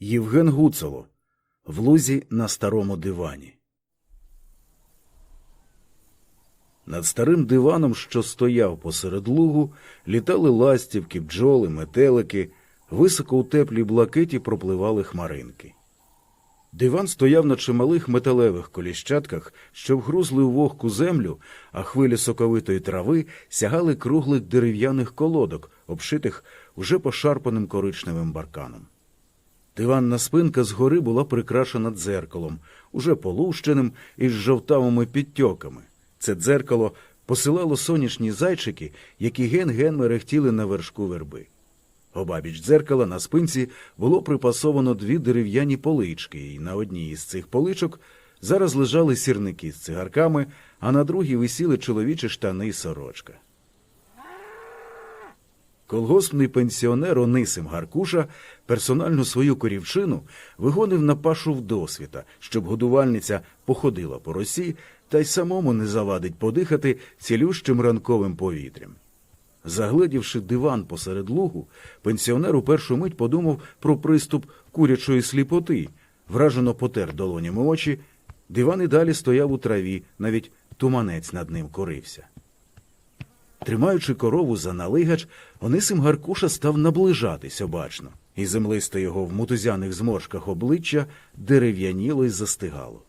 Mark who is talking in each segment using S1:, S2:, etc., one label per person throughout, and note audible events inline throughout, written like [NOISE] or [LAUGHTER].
S1: Євген Гуцело в лузі на старому дивані. Над старим диваном, що стояв посеред лугу, літали ластівки, бджоли, метелики, високо у теплій блакиті пропливали хмаринки. Диван стояв на чималих металевих коліщатках, що вгрузли у вогку землю, а хвилі соковитої трави сягали круглих дерев'яних колодок, обшитих уже пошарпаним коричневим барканом. Диванна спинка згори була прикрашена дзеркалом, уже полущеним із жовтавими підтьоками. Це дзеркало посилало сонячні зайчики, які ген-ген мерехтіли на вершку верби. Обабіч дзеркала на спинці було припасовано дві дерев'яні полички, і на одній із цих поличок зараз лежали сірники з цигарками, а на другій висіли чоловічі штани й сорочка. Колгоспний пенсіонер Онисим Гаркуша персонально свою корівчину вигонив на пашу вдосвіта, щоб годувальниця походила по росі та й самому не завадить подихати цілющим ранковим повітрям. Загледівши диван посеред лугу, пенсіонер у першу мить подумав про приступ курячої сліпоти, вражено потер долонями очі, диван і далі стояв у траві, навіть туманець над ним корився. Тримаючи корову за налигач, Онисим Гаркуша став наближатись обачно, і землисте його в мутузяних зморшках обличчя дерев'яніло й застигало.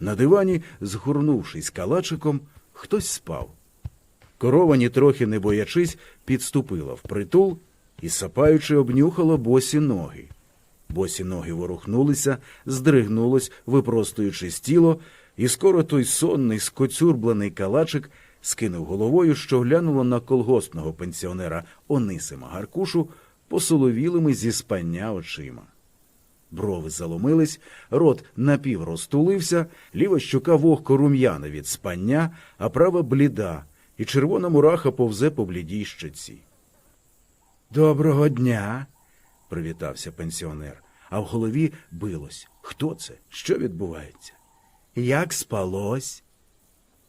S1: На дивані, згорнувшись калачиком, хтось спав. Корова, нітрохи не боячись, підступила впритул і, сапаючи, обнюхала босі ноги. Босі ноги ворухнулися, здригнулось, випростуючи тіло, і скоро той сонний, скоцюрблений калачик скинув головою, що глянуло на колгоспного пенсіонера Онисима Гаркушу посоловілими зі спання очима. Брови заломились, рот напів розтулився, ліва щука вогко рум'яна від спання, а права бліда, і червона мураха повзе по блідій щоці. Доброго дня, привітався пенсіонер, а в голові билось. Хто це? Що відбувається? Як спалось?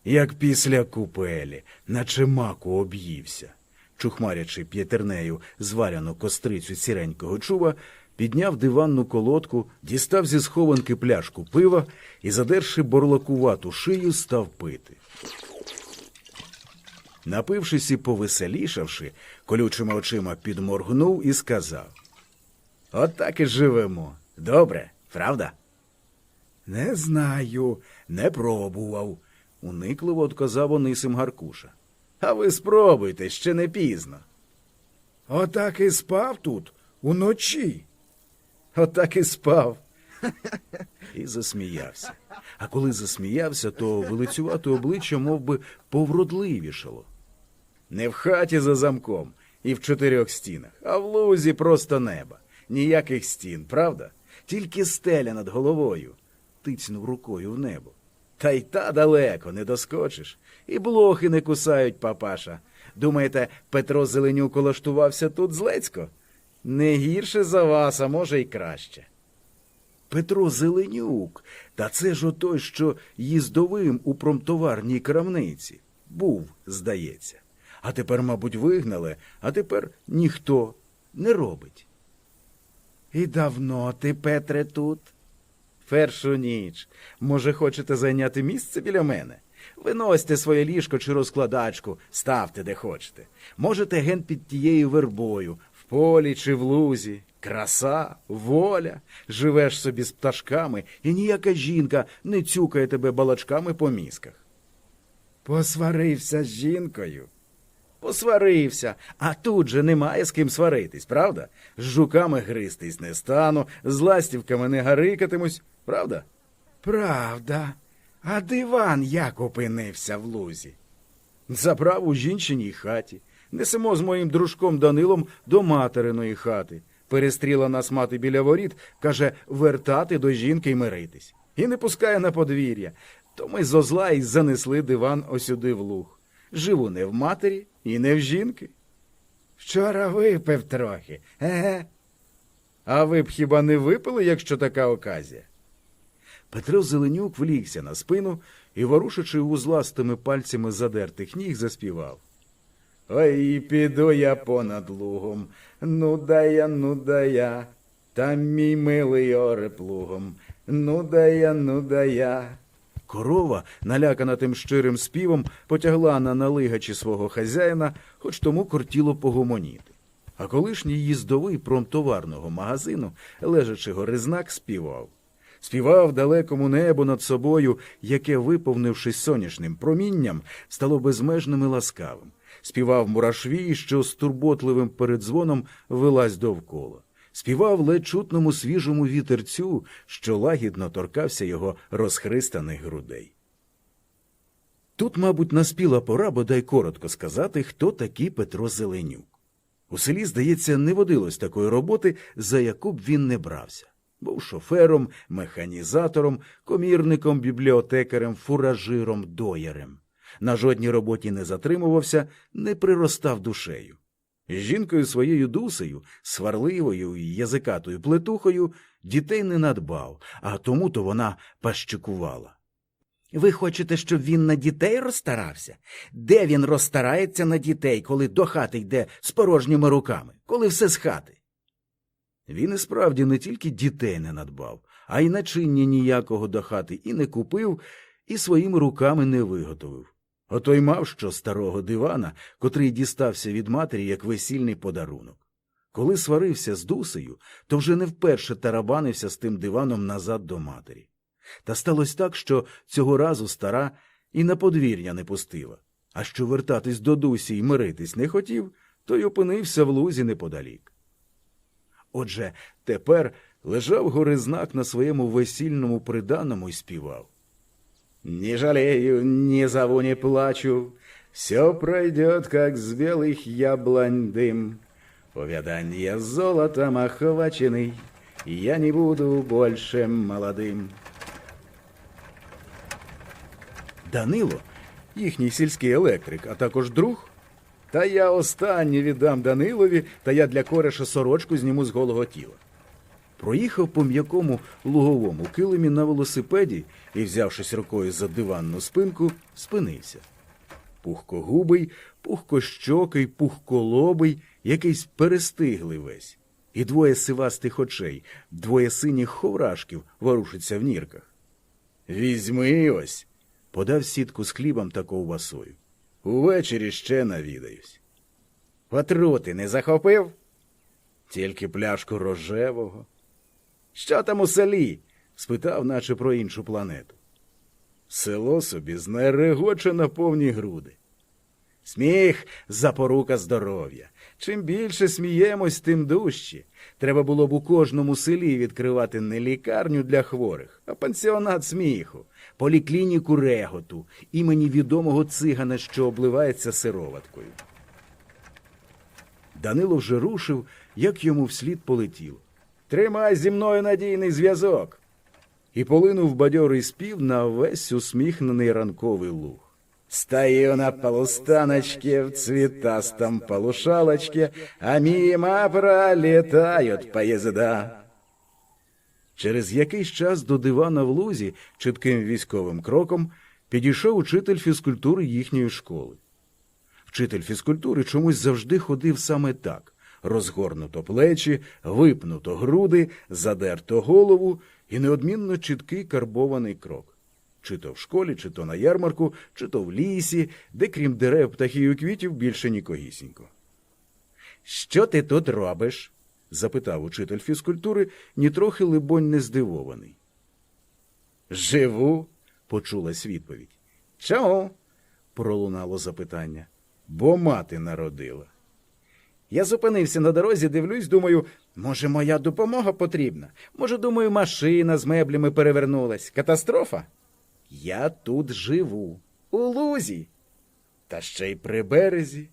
S1: Як після купелі, наче маку об'ївся. Чухмарячи п'ятернею зваляну кострицю сіренького чуба, підняв диванну колодку, дістав зі схованки пляшку пива і, задерши борлакувату шию, став пити. Напившись і повеселішавши, колючими очима підморгнув і сказав. От так і живемо. Добре, правда? Не знаю, не пробував, уникливо отказав Онисим Гаркуша. А ви спробуйте, ще не пізно. Отак і спав тут уночі. Отак і спав. [LAUGHS] І засміявся. А коли засміявся, то вилицювате обличчя мов би, повродливішало. Не в хаті за замком і в чотирьох стінах, а в лузі просто неба. Ніяких стін, правда? Тільки стеля над головою. Тицнув рукою в небо. Та й та далеко не доскочиш. І блохи не кусають, папаша. Думаєте, Петро Зеленюк улаштувався тут злецько? Не гірше за вас, а може, й краще. Петро Зеленюк, та це ж отой, що їздовим у промтоварній крамниці. Був, здається. А тепер, мабуть, вигнали, а тепер ніхто не робить. І давно ти, Петре, тут? Першу ніч. Може, хочете зайняти місце біля мене? Виносьте своє ліжко чи розкладачку, ставте де хочете. Можете ген під тією вербою, в полі чи в лузі. Краса, воля, живеш собі з пташками, і ніяка жінка не цюкає тебе балачками по мізках. Посварився з жінкою. Посварився, а тут же немає з ким сваритись, правда? З жуками гристись не стану, з ластівками не гарикатимусь, правда? Правда. А диван як опинився в лузі? Забрав у жінчиній хаті. Несемо з моїм дружком Данилом до материної хати. Перестріла нас мати біля воріт, каже, вертати до жінки й миритись. І не пускає на подвір'я. То ми зо зла й занесли диван осюди в луг. Живу не в матері і не в жінки. Вчора випив трохи, еге. А ви б хіба не випили, якщо така оказія? Петро Зеленюк влігся на спину і, ворушачи вузластими пальцями задертих ніг, заспівав. Ой, піду я понад лугом, ну да я, ну да я. Та мій милий оре плугом, ну да я, ну да я. Корова, налякана тим щирим співом, потягла на налигачі свого хазяїна, хоч тому кортіло погомоніти. А колишній їздовий промтоварного магазину, лежачи горизнак, співав. Співав далекому небу над собою, яке, виповнившись сонячним промінням, стало безмежним і ласкавим. Співав мурашвій, що з турботливим передзвоном вилазь довкола. Співав ледь чутному свіжому вітерцю, що лагідно торкався його розхристаних грудей. Тут, мабуть, наспіла пора бодай коротко сказати, хто такий Петро Зеленюк. У селі, здається, не водилось такої роботи, за яку б він не брався. Був шофером, механізатором, комірником, бібліотекарем, фуражиром, доярем. На жодній роботі не затримувався, не приростав душею. З жінкою своєю дусею, сварливою і язикатою плетухою, дітей не надбав, а тому то вона пащикувала. Ви хочете, щоб він на дітей розстарався? Де він розстарається на дітей, коли до хати йде з порожніми руками, коли все з хати? Він і справді не тільки дітей не надбав, а й начиння ніякого до хати і не купив, і своїми руками не виготовив. Ото й мав що старого дивана, котрий дістався від матері як весільний подарунок. Коли сварився з дусею, то вже не вперше тарабанився з тим диваном назад до матері. Та сталося так, що цього разу стара і на подвір'я не пустила. А що вертатись до дусі й миритись не хотів, то й опинився в лузі неподалік. Отже, тепер лежав горизнак на своєму весільному приданому й співав. Не жалею, не зову, не плачу, все пройдет, как с белых яблонь дым. Увяданье золотом охваченный, я не буду больше молодым. Данило, їхній сільський електрик, а також друг. та я останнє віддам Данилові, та я для кореша сорочку зніму з голого тіла. Проїхав по м'якому луговому килимі на велосипеді і, взявшись рукою за диванну спинку, спинився. Пухкогубий, пухкощокий, пухколобий, якийсь перестиглий весь, і двоє сивастих очей, двоє синіх ховрашків ворушиться в нірках. Візьми ось, подав сітку з хлібом та ковбасою. Увечері ще навідаюсь. Отрути не захопив? Тільки пляшку рожевого. Що там у селі? спитав, наче про іншу планету. Село собі знерегоче на повні груди. Сміх запорука здоров'я. Чим більше сміємось, тим дужче. Треба було б у кожному селі відкривати не лікарню для хворих, а пансіонат сміху, поліклініку реготу, імені відомого цигана, що обливається сироваткою. Данило вже рушив, як йому вслід полетіло. Тримай зі мною надійний зв'язок. І полинув бадьорий спів на весь усміхнений ранковий луг. Стою на полустаночке в цветастом полушалочке, а мимо пролетают поезда. Через якийсь час до дивана в лузі чітким військовим кроком підійшов учитель фізкультури їхньої школи. Вчитель фізкультури чомусь завжди ходив саме так розгорнуто плечі, випнуто груди, задерто голову і неодмінно чіткий карбований крок. Чи то в школі, чи то на ярмарку, чи то в лісі, де крім дерев, птахів і квітів більше нікогісінько. Що ти тут робиш? запитав учитель фізкультури, нітрохи, либонь, не здивований. Живу, почулась відповідь. Чому? пролунало запитання. Бо мати народила. Я зупинився на дорозі, дивлюсь, думаю, може, моя допомога потрібна? Може, думаю, машина з меблями перевернулась. Катастрофа? Я тут живу, у лузі. Та ще й при березі.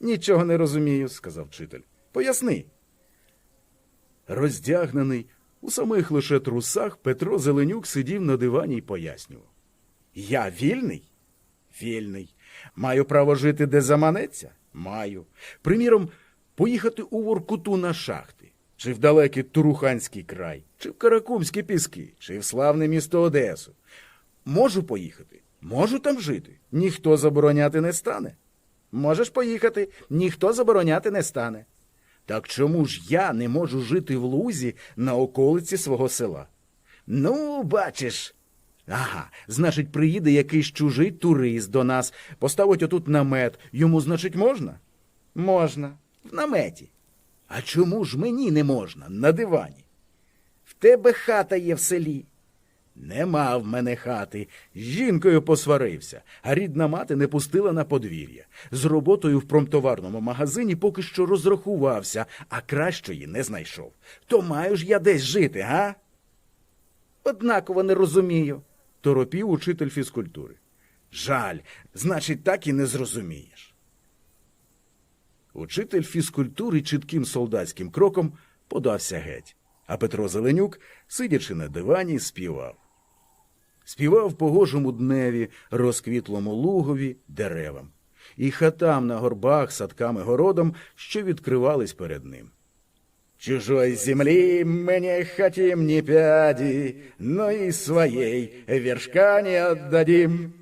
S1: Нічого не розумію, сказав вчитель. Поясни. Роздягнений, у самих лише трусах Петро Зеленюк сидів на дивані й пояснював. Я вільний? Вільний. Маю право жити, де заманеться? Маю. Приміром, поїхати у Воркуту на шахти, чи в далекий Туруханський край, чи в Каракумські піски, чи в славне місто Одесу. Можу поїхати, можу там жити. Ніхто забороняти не стане. Можеш поїхати, ніхто забороняти не стане. Так чому ж я не можу жити в лузі на околиці свого села? Ну, бачиш. Ага, значить, приїде якийсь чужий турист до нас, поставить отут намет. Йому, значить, можна? Можна. В наметі. А чому ж мені не можна на дивані? В тебе хата є в селі. Нема в мене хати. З жінкою посварився, а рідна мати не пустила на подвір'я. З роботою в промтоварному магазині поки що розрахувався, а кращої не знайшов. То маю ж я десь жити, га? Однаково не розумію, торопів учитель фізкультури. Жаль, значить, так і не зрозумієш. Учитель фізкультури чітким солдатським кроком подався геть, а Петро Зеленюк, сидячи на дивані, співав. Співав погожому дневі, розквітлому лугові, деревам, і хатам на горбах, садками городом, що відкривались перед ним. Чужой земли хотим не пяди, но и своей вершка не отдадим.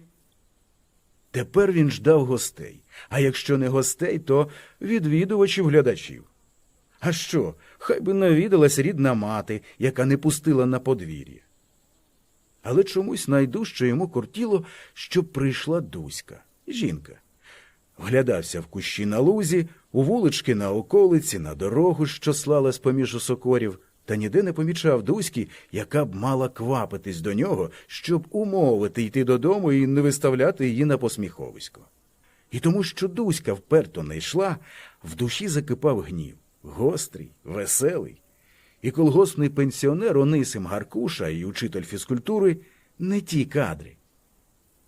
S1: Тепер він ждав гостей, а якщо не гостей, то відвідувачів глядачів. А що, хай би навідалась рідна мати, яка не пустила на подвір'я. Але чомусь найдужче йому кортіло, щоб прийшла Дуська, жінка. Вглядався в кущі на лузі, у вулички на околиці, на дорогу, що слалась поміж осокорів, та ніде не помічав Дуськи, яка б мала квапитись до нього, щоб умовити йти додому і не виставляти її на посміховисько. І тому, що Дуська вперто не йшла, в душі закипав гнів, гострий, веселий. І колгоспний пенсіонер Онисим Гаркуша і учитель фізкультури не ті кадри.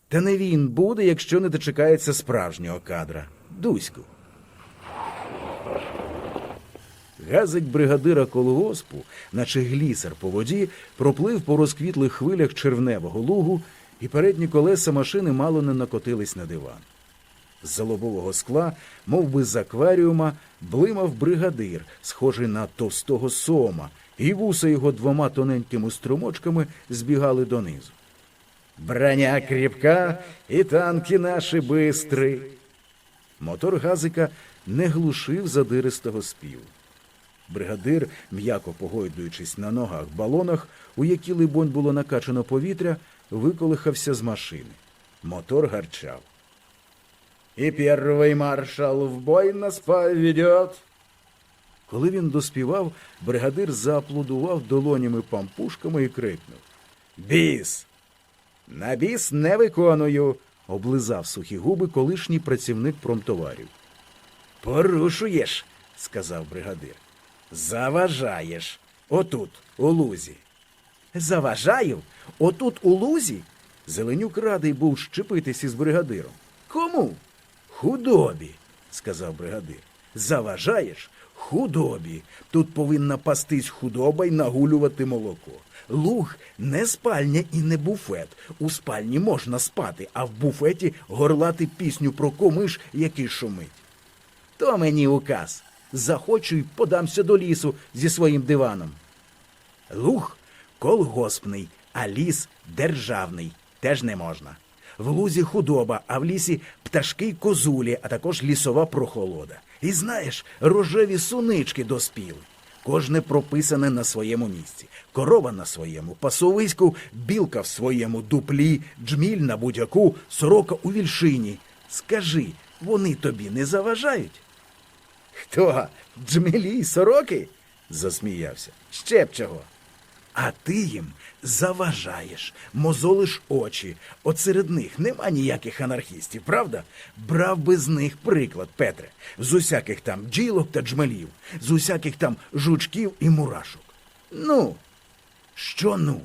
S1: Та не він буде, якщо не дочекається справжнього кадра Дуську. Газик бригадира колгоспу, наче глісер по воді, проплив по розквітлих хвилях червневого лугу, і передні колеса машини мало не накотились на диван. З лобового скла, мов би з акваріума, блимав бригадир, схожий на товстого сома, і вуса його двома тоненькими струмочками збігали донизу. Броня кріпка, і танки наші бистрі. Мотор газика не глушив задиристого співу. Бригадир, м'яко погойдуючись на ногах балонах, у які, либонь, було накачано повітря, виколихався з машини. Мотор гарчав. І перший маршал в бой нас поведет. Коли він доспівав, бригадир зааплодував долонями пампушками і крикнув Біс! На біс не виконую, облизав сухі губи колишній працівник промтоварів. Порушуєш, сказав бригадир. Заважаєш. Отут, у лузі. Заважаю? Отут у лузі? Зеленюк радий був щепитись із бригадиром. Кому? Худобі, сказав бригадир. Заважаєш? Худобі. Тут повинна пастись худоба й нагулювати молоко. Луг не спальня і не буфет. У спальні можна спати, а в буфеті горлати пісню про комиш, який шумить. То мені указ. Захочу й подамся до лісу зі своїм диваном. Луг колгоспний, а ліс державний. Теж не можна. В лузі худоба, а в лісі пташки й козулі, а також лісова прохолода. І знаєш, рожеві сунички доспіли. Кожне прописане на своєму місці. Корова на своєму, пасовиську, білка в своєму дуплі, джміль на будяку, сорока у вільшині. Скажи, вони тобі не заважають? Хто? Джмілі й сороки? засміявся. Ще б чого. А ти їм заважаєш, мозолиш очі. От серед них нема ніяких анархістів, правда? Брав би з них приклад, Петре, з усяких там бджілок та джмелів, з усяких там жучків і мурашок. Ну, що ну?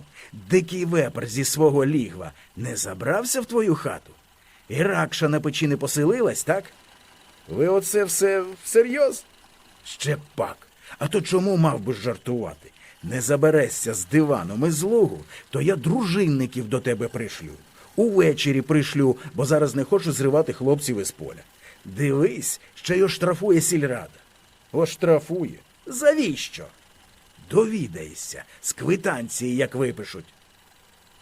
S1: Дикий вепр зі свого лігва не забрався в твою хату? І ракша на печі не поселилась, так? Ви оце все всерйоз? Ще пак. А то чому мав би жартувати? Не заберешся з диваном і з лугу, то я дружинників до тебе пришлю. Увечері пришлю, бо зараз не хочу зривати хлопців із поля. Дивись, ще й оштрафує сільрада. Оштрафує? Завіщо? Довідаєшся, з квитанції, як випишуть.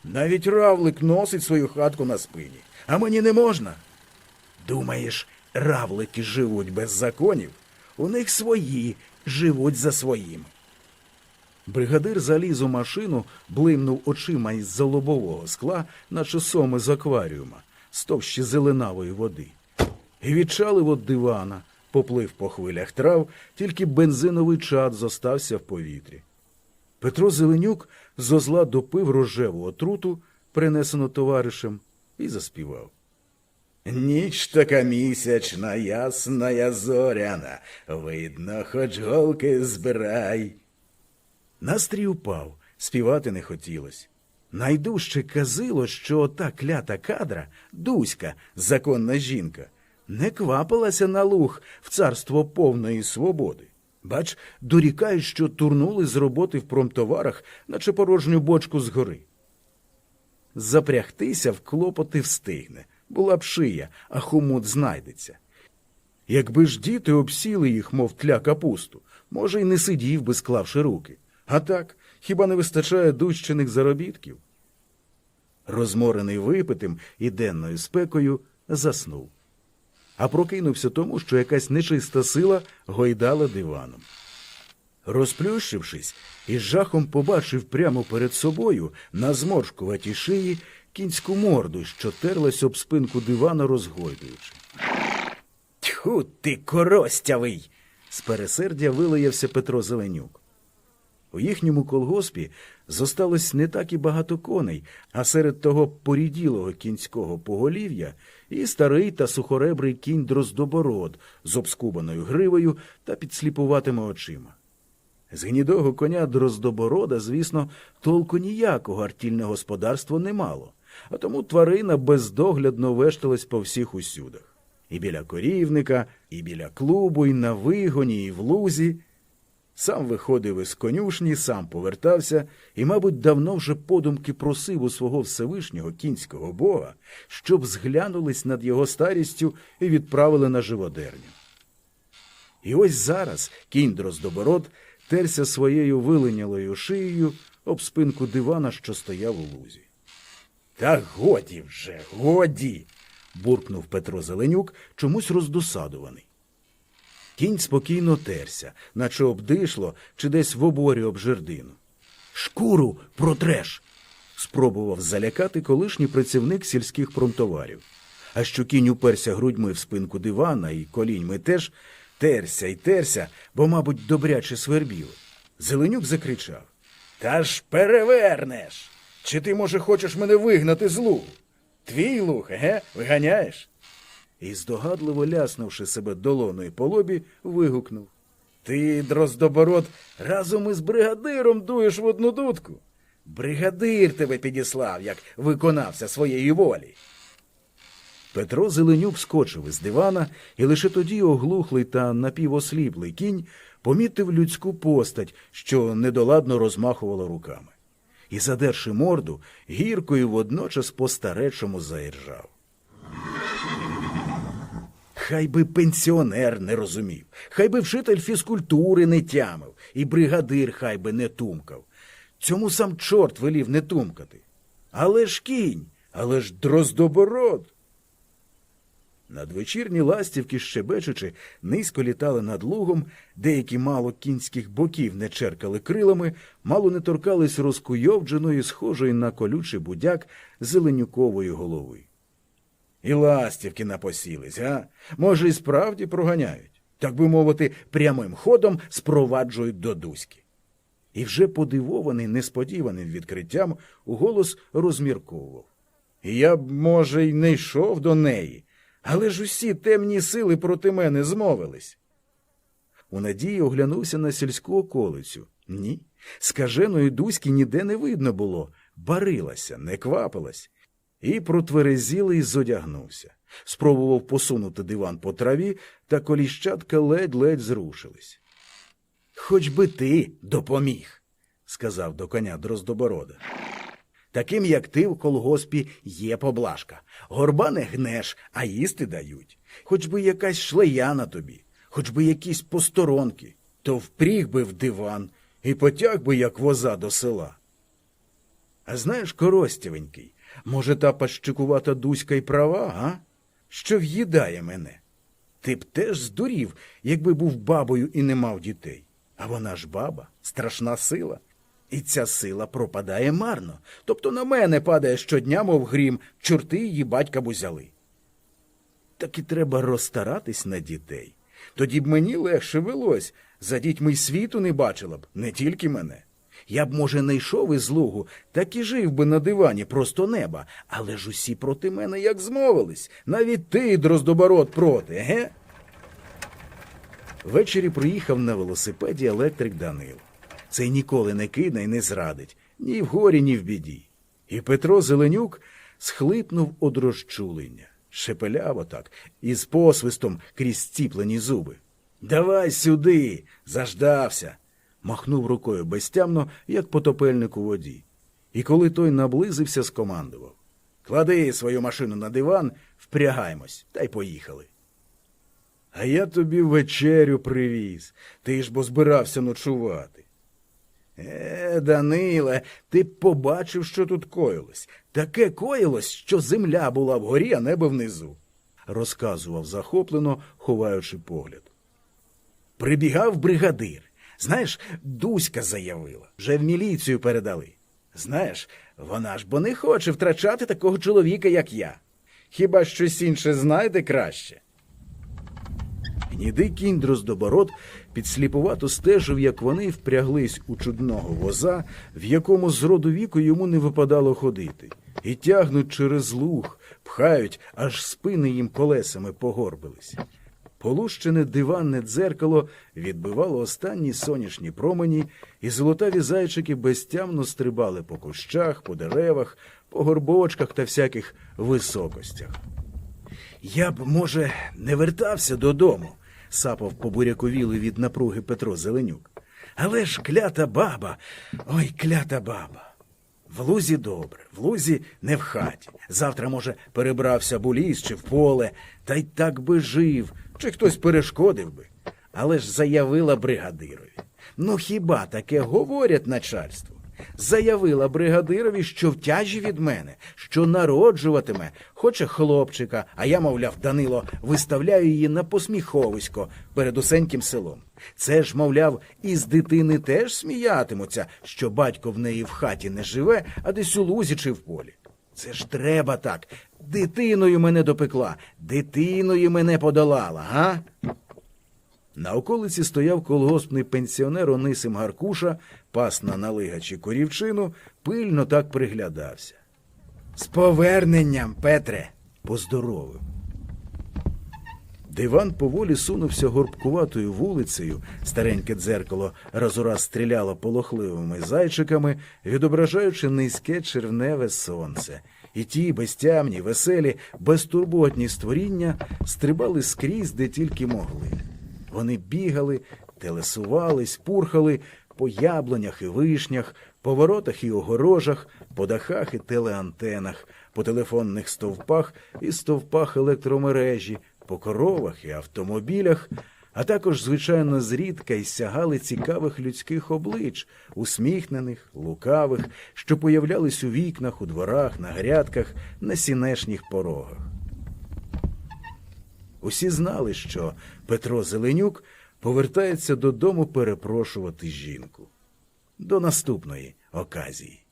S1: Навіть равлик носить свою хатку на спині, а мені не можна. Думаєш, равлики живуть без законів? У них свої живуть за своїм. Бригадир заліз у машину, блимнув очима із залобового скла, наче соми з акваріума, з товщі зеленавої води. І відчалив від дивана, поплив по хвилях трав, тільки бензиновий чад зостався в повітрі. Петро Зеленюк зо зла допив рожеву отруту, принесену товаришем, і заспівав. Ніч така місячна, ясна зоряна, видно, хоч голки збирай. Настрій упав, співати не хотілось. Найдужче казило, що ота клята кадра, Дуська, законна жінка, не квапилася на луг в царство повної свободи. Бач, дорікають, що турнули з роботи в промтоварах, наче порожню бочку згори. Запрягтися в клопоти встигне, була б шия, а хомут знайдеться. Якби ж діти обсіли їх, мов тля капусту, може, й не сидів би, склавши руки. А так, хіба не вистачає дущених заробітків? Розморений випитим і денною спекою, заснув. А прокинувся тому, що якась нечиста сила гойдала диваном. Розплющившись, із жахом побачив прямо перед собою на зморшкуватій шиї кінську морду, що терлась об спинку дивана, розгойдуючи. Тьху ти, коростявий. з пересердя вилаявся Петро Зеленюк. У їхньому колгоспі зосталось не так і багато коней, а серед того поріділого кінського поголів'я і старий та сухоребрий кінь дроздобород з обскубаною гривою та підсліпуватими очима. З гнідого коня дроздоборода, звісно, толку ніякого артільне господарство не мало, а тому тварина бездоглядно вешталась по всіх усюдах. І біля корівника, і біля клубу, і на вигоні, і в лузі. Сам виходив із конюшні, сам повертався і, мабуть, давно вже подумки просив у свого Всевишнього кінського бога, щоб зглянулись над його старістю і відправили на живодерню. І ось зараз кінь Дроздобород терся своєю виленялою шиєю об спинку дивана, що стояв у лузі. Та годі вже, годі. буркнув Петро Зеленюк, чомусь роздосадуваний. Кінь спокійно терся, наче обдишло чи десь в оборі об жердину. Шкуру протреш. спробував залякати колишній працівник сільських промтоварів. А що кінь уперся грудьми в спинку дивана і коліньми теж терся й терся, бо, мабуть, добряче свербів. Зеленюк закричав Та ж перевернеш. Чи ти, може, хочеш мене вигнати з лугу? Твій луг, ге, виганяєш? І, здогадливо ляснувши себе долоною по лобі, вигукнув. Ти, дроздобород, разом із бригадиром дуєш в одну дудку. Бригадир тебе підіслав, як виконався своєї волі. Петро Зеленюк скочив із дивана, і лише тоді оглухлий та напівосліплий кінь помітив людську постать, що недоладно розмахувала руками. І, задерши морду, гіркою водночас по старечому заіржав. Хай би пенсіонер не розумів, хай би вчитель фізкультури не тямив, і бригадир хай би не тумкав. Цьому сам чорт велів не тумкати. Але ж кінь, але ж дроздобород. Надвечірні ластівки, щебечучи, низько літали над лугом, деякі мало кінських боків не черкали крилами, мало не торкались розкуйовдженої, схожої на колючий будяк зеленюкової голови. І ластівки напосілись, а? Може, і справді проганяють, так би мовити, прямим ходом спроваджують до Дуськи. І вже подивований несподіваним відкриттям, уголос розмірковував. Я б, може, й не йшов до неї, але ж усі темні сили проти мене змовились. У надії оглянувся на сільську околицю. Ні. Скаженої Дуськи ніде не видно було, барилася, не квапилась і протверезілий зодягнувся. Спробував посунути диван по траві, та коліщатка ледь-ледь зрушились. Хоч би ти допоміг, сказав до коня Дроздоборода. Таким, як ти в колгоспі, є поблажка. Горба не гнеш, а їсти дають. Хоч би якась шлея на тобі, хоч би якісь посторонки, то впріг би в диван і потяг би, як воза до села. А знаєш, коростєвенький, може, та пащикувата Дуська й права, а? Що в'їдає мене? Ти б теж здурів, якби був бабою і не мав дітей. А вона ж баба, страшна сила. І ця сила пропадає марно. Тобто на мене падає щодня, мов грім, чорти її батька б узяли. Так і треба розстаратись на дітей. Тоді б мені легше велось. За дітьми й світу не бачила б, не тільки мене. Я б, може, не йшов із лугу, так і жив би на дивані просто неба. Але ж усі проти мене як змовились. Навіть ти, дроздоборот, проти, ге? Ввечері приїхав на велосипеді електрик Данило. Цей ніколи не кине й не зрадить, ні в горі, ні в біді. І Петро Зеленюк схлипнув од розчулення, шепеляво так, із посвистом крізь стіплені зуби. Давай сюди, заждався. Махнув рукою безтямно, як потопельник у воді. І коли той наблизився, скомандував. Клади свою машину на диван, впрягаємось, та й поїхали. А я тобі вечерю привіз. Ти ж бо збирався ночувати. Е, Даниле, ти побачив, що тут коїлось. Таке коїлось, що земля була вгорі, а небо внизу, розказував захоплено, ховаючи погляд. Прибігав бригадир. Знаєш, Дуська заявила, вже в міліцію передали. Знаєш, вона ж бо не хоче втрачати такого чоловіка, як я. Хіба щось інше знайде краще? Гнідий кінь Дроздоборот підсліпувато стежив, як вони впряглись у чудного воза, в якому з роду віку йому не випадало ходити, і тягнуть через луг, пхають, аж спини їм колесами погорбились. Полущене диванне дзеркало відбивало останні сонячні промені, і золотаві зайчики безтямно стрибали по кущах, по деревах, по горбочках та всяких високостях. Я б, може, не вертався додому, сапав побуряковілий від напруги Петро Зеленюк. Але ж клята баба, ой, клята баба. В лузі добре, в лузі не в хаті. Завтра, може, перебрався б у ліс чи в поле, та й так би жив, чи хтось перешкодив би. Але ж заявила бригадирові. Ну хіба таке говорять начальству? Заявила бригадирові, що в тяжі від мене, що народжуватиме, хоче хлопчика, а я, мовляв, Данило, виставляю її на посміховисько перед усеньким селом. Це ж, мовляв, із дитини теж сміятимуться, що батько в неї в хаті не живе, а десь у лузі чи в полі. Це ж треба так. Дитиною мене допекла, дитиною мене подолала, га? На околиці стояв колгоспний пенсіонер Онисим Гаркуша, пас на налигачі корівчину, пильно так приглядався. З поверненням, Петре, поздоровив. Диван поволі сунувся горбкуватою вулицею, стареньке дзеркало раз у раз стріляло полохливими зайчиками, відображаючи низьке червневе сонце. І ті безтямні, веселі, безтурботні створіння стрибали скрізь, де тільки могли. Вони бігали, телесувались, пурхали по яблунях і вишнях, по воротах і огорожах, по дахах і телеантенах, по телефонних стовпах і стовпах електромережі, по коровах і автомобілях, а також, звичайно, зрідка й сягали цікавих людських облич, усміхнених, лукавих, що появлялись у вікнах, у дворах, на грядках, на сінешніх порогах. Усі знали, що Петро Зеленюк повертається додому перепрошувати жінку. До наступної оказії.